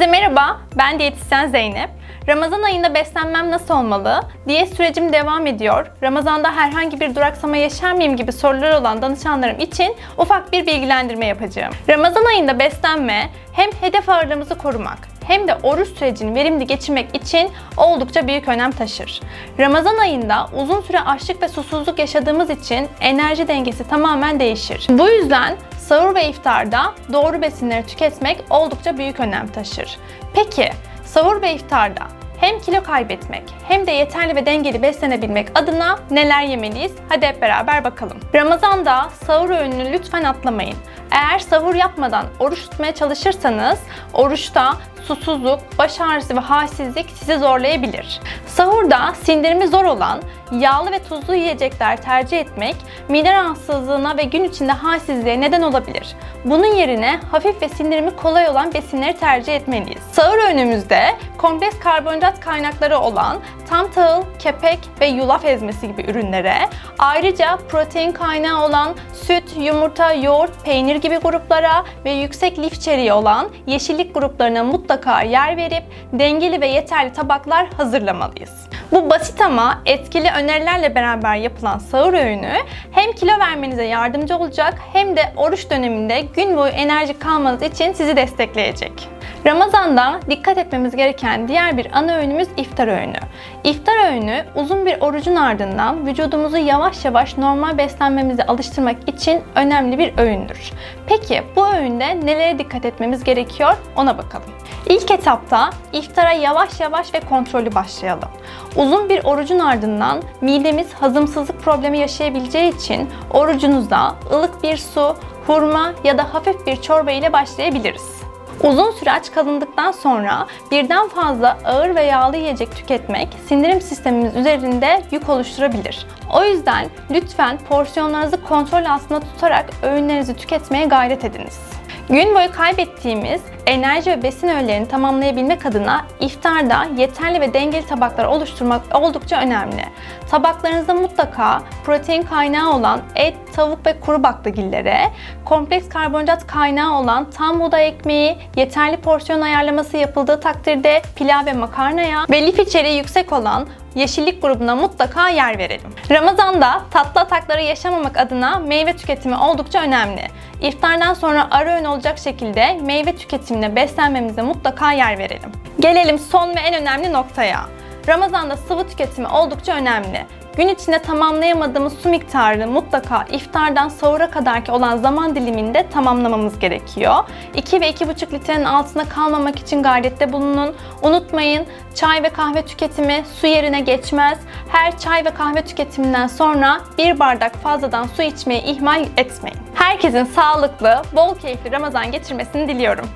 Herkese merhaba, ben diyetisyen Zeynep. Ramazan ayında beslenmem nasıl olmalı? Diyet sürecim devam ediyor. Ramazanda herhangi bir duraksama yaşar mıyım gibi sorular olan danışanlarım için ufak bir bilgilendirme yapacağım. Ramazan ayında beslenme hem hedef ağırlığımızı korumak hem de oruç sürecini verimli geçirmek için oldukça büyük önem taşır. Ramazan ayında uzun süre açlık ve susuzluk yaşadığımız için enerji dengesi tamamen değişir. Bu yüzden sahur ve iftarda doğru besinleri tüketmek oldukça büyük önem taşır. Peki sahur ve iftarda hem kilo kaybetmek hem de yeterli ve dengeli beslenebilmek adına neler yemeliyiz? Hadi hep beraber bakalım. Ramazanda sahur öğününü lütfen atlamayın. Eğer sahur yapmadan oruç tutmaya çalışırsanız oruçta susuzluk, baş ağrısı ve halsizlik sizi zorlayabilir. Sahurda sindirimi zor olan yağlı ve tuzlu yiyecekler tercih etmek mide rahatsızlığına ve gün içinde halsizliğe neden olabilir. Bunun yerine hafif ve sindirimi kolay olan besinleri tercih etmeliyiz. Sahur öğünümüzde kompleks karbonhidrat kaynakları olan tam tahıl, kepek ve yulaf ezmesi gibi ürünlere, ayrıca protein kaynağı olan süt, yumurta, yoğurt, peynir gibi gruplara ve yüksek lif içeriği olan yeşillik gruplarına mutlaka yer verip dengeli ve yeterli tabaklar hazırlamalıyız. Bu basit ama etkili önerilerle beraber yapılan sahur öğünü hem kilo vermenize yardımcı olacak hem de oruç döneminde gün boyu enerji kalmanız için sizi destekleyecek. Ramazan'da dikkat etmemiz gereken diğer bir ana öğünümüz iftar öğünü. İftar öğünü uzun bir orucun ardından vücudumuzu yavaş yavaş normal beslenmemize alıştırmak için önemli bir öğündür. Peki bu öğünde nelere dikkat etmemiz gerekiyor ona bakalım. İlk etapta iftara yavaş yavaş ve kontrollü başlayalım. Uzun bir orucun ardından midemiz hazımsızlık problemi yaşayabileceği için orucunuzda ılık bir su, hurma ya da hafif bir çorba ile başlayabiliriz. Uzun süre aç kalındıktan sonra birden fazla ağır ve yağlı yiyecek tüketmek sindirim sistemimiz üzerinde yük oluşturabilir. O yüzden lütfen porsiyonlarınızı kontrol altında tutarak öğünlerinizi tüketmeye gayret ediniz. Gün boyu kaybettiğimiz enerji ve besin öğelerini tamamlayabilmek adına iftarda yeterli ve dengeli tabaklar oluşturmak oldukça önemli. Tabaklarınızda mutlaka protein kaynağı olan et, tavuk ve kuru baklagillere, kompleks karbonhidrat kaynağı olan tam buğday ekmeği, yeterli porsiyon ayarlaması yapıldığı takdirde pilav ve makarnaya ve lif içeriği yüksek olan yeşillik grubuna mutlaka yer verelim. Ramazanda tatlı atakları yaşamamak adına meyve tüketimi oldukça önemli. İftardan sonra ara öğün olacak şekilde meyve tüketimine beslenmemize mutlaka yer verelim. Gelelim son ve en önemli noktaya. Ramazanda sıvı tüketimi oldukça önemli. Gün içinde tamamlayamadığımız su miktarını mutlaka iftardan sahura kadarki olan zaman diliminde tamamlamamız gerekiyor. 2 ve 2,5 litrenin altında kalmamak için gayrette bulunun. Unutmayın çay ve kahve tüketimi su yerine geçmez. Her çay ve kahve tüketiminden sonra bir bardak fazladan su içmeyi ihmal etmeyin. Herkesin sağlıklı, bol keyifli Ramazan geçirmesini diliyorum.